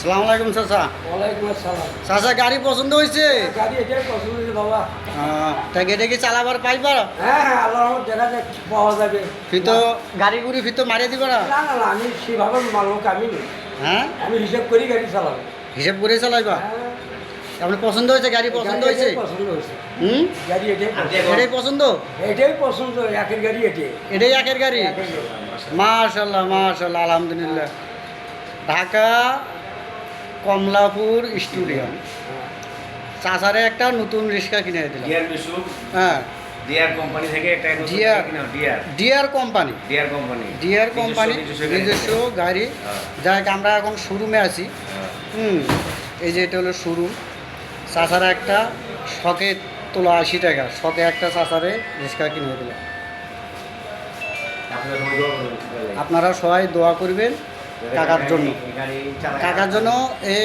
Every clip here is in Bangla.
সালাম আলাইকুম চাচা। ওয়ালাইকুম আসসালাম। চাচা গাড়ি পছন্দ হয়েছে? গাড়ি এটাই পছন্দ হয়েছে বাবা। তা গেটে কি চালাবার পাইবার হ্যাঁ হ্যাঁ আল্লাহ রহমত দেখা যাক পাওয়া যাবে। ফিতো গাড়ি গুড়ি ফিতো মারিয়ে দিব না? না না আমি সেভাবে লোক আমি হ্যাঁ? আমি হিসাব করি গাড়ি চালাবো। হিসেব করে চালাইবা? হ্যাঁ, আপনার পছন্দ হয়েছে? গাড়ি পছন্দ হয়েছে? এটাই পছন্দ হয়েছে। হুম? গাড়ি এটাই পছন্দ। এটাই পছন্দ? এটাই পছন্দ একের গাড়ি এটাই। এটাই একের গাড়ি। মাশাল্লাহ মাশাল্লাহ আলহামদুলিল্লাহ। ঢাকা কমলাপুর স্টুডিয়াম। চাচারে একটা নতুন রিক্সা কিনে দিলাম। হ্যাঁ। ডিয়ার কোম্পানি থেকে একটা company. Dear company. Dear company নিজস্ব গাড়ি। হ্যাঁ, যাক আমরা এখন শোরুমে আছি। হ্যাঁ। হুম। এই যে এটা হলো শোরুম। চাচারা একটা শখে তোলা আশি টাকা শখে একটা চাচারে রিক্সা কিনে দিলাম। আপনারা সবাই দোয়া করবেন। কাকার জন্য। কাকার জন্য এই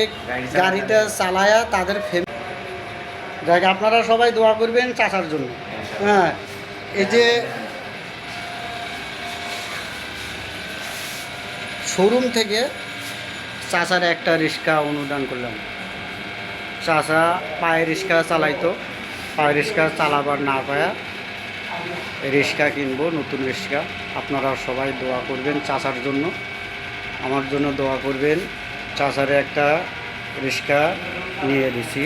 গাড়িটা চালায়া তাদের ফ্যামিলি আপনারা সবাই দোয়া করবেন চাচার জন্য। হ্যাঁ এই যে শোরুম থেকে চাচার একটা রিক্সা অনুদান করলাম। চাচা পায়ে রিক্সা চালাইতো। পায়ে রিক্সা চালাবার না পায়া রিক্সা কিনবো, নতুন রিক্সা। আপনারা সবাই দোয়া করবেন চাচার জন্য। আমার জন্য দোয়া করবেন। চাচারে একটা রিক্সা নিয়ে দিছি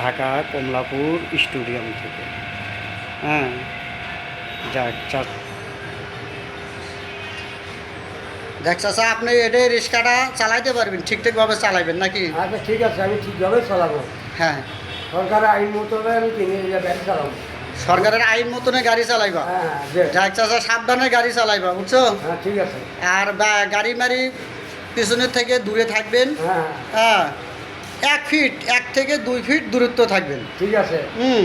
ঢাকা কমলাপুর স্টুডিয়াম থেকে। হ্যাঁ যাক, চা দেখ চাচা আপনি এটাই রিক্সাটা চালাইতে পারবেন ঠিকঠাকভাবে চালাইবেন নাকি? আচ্ছা ঠিক আছে আমি ঠিকভাবে চালাবো। হ্যাঁ। সরকারের আইন মোতাবেক আমি গাড়ি চালাবো। সরকারের আইন মতনে গাড়ি চালাইবা? হ্যাঁ যাক চাচা সাবধানে গাড়ি চালাইবা বুঝছ? হ্যাঁ ঠিক আছে। আর গাড়ি মারি পিছনের থেকে দূরে থাকবেন। হ্যাঁ। হ্যাঁ এক ফিট এক থেকে দুই ফিট দূরত্ব থাকবেন। ঠিক আছে। হুম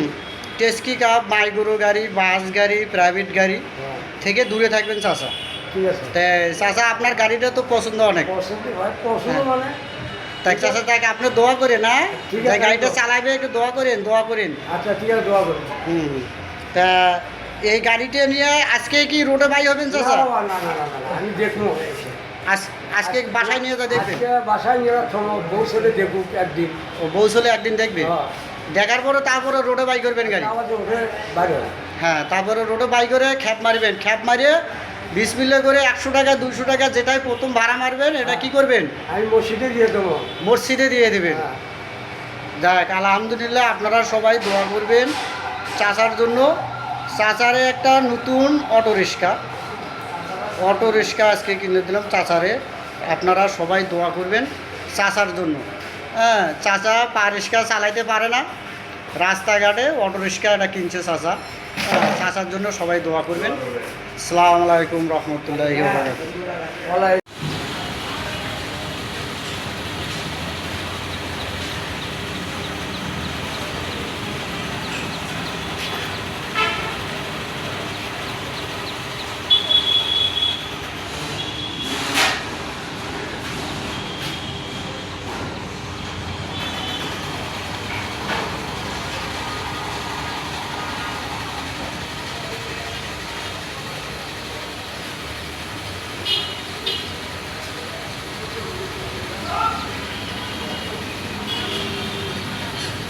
টেস্কি কাপ মাইগুরো গাড়ি বাস গাড়ি প্রাইভেট গাড়ি হ্যাঁ। থেকে দূরে থাকবেন চাচা। ঠিক আছে। চাচা আপনার গাড়িটা তো পছন্দ অনেক। পছন্দ পছন্দ হ্যাঁ। মানে। তাই চাচা তাকে আপনি দোয়া করেন আছে, গাড়িটা। চালাইবে একটু দোয়া করেন দোয়া করেন। আচ্ছা ঠিক আছে দোয়া করুন। হুম তা এই গাড়িটা নিয়ে আজকে কি রোডে বাই হবেন চাচা? না না না না, না, আমি দেখব। আজকে বাসায় নিয়ে যা দেখবেন বাসায় নিয়ে বউ ছেলে দেখুক একদিন। ও বৌসলে একদিন দেখবে? হ্যাঁ। দেখার পরে তারপরে রোডে বাই করবেন গাড়ি? হয়। হ্যাঁ তারপরে রোডে বাই করে খ্যাপ মারবেন। খ্যাপ মারিয়ে বিশ মিলে করে একশো টাকা দুশো টাকা যেটাই প্রথম ভাড়া মারবেন এটা কি করবেন? আমি মসজিদে দিয়ে দেবো। মসজিদে দিয়ে দেবেন। হ্যাঁ। যাক আলহামদুলিল্লাহ আপনারা সবাই দোয়া করবেন চাচার জন্য। চাচারে একটা নতুন অটো রিক্সা। অটো রিক্সা আজকে কিনে দিলাম চাচারে। আপনারা সবাই দোয়া করবেন চাচার জন্য। হ্যাঁ চাচা পা রিক্সা চালাইতে পারে না। রাস্তাঘাটে অটো রিক্সা এটা কিনছে চাচা। হ্যাঁ, চাচার জন্য সবাই দোয়া করবেন। সালাম আলাইকুম রহমতুল্লাহ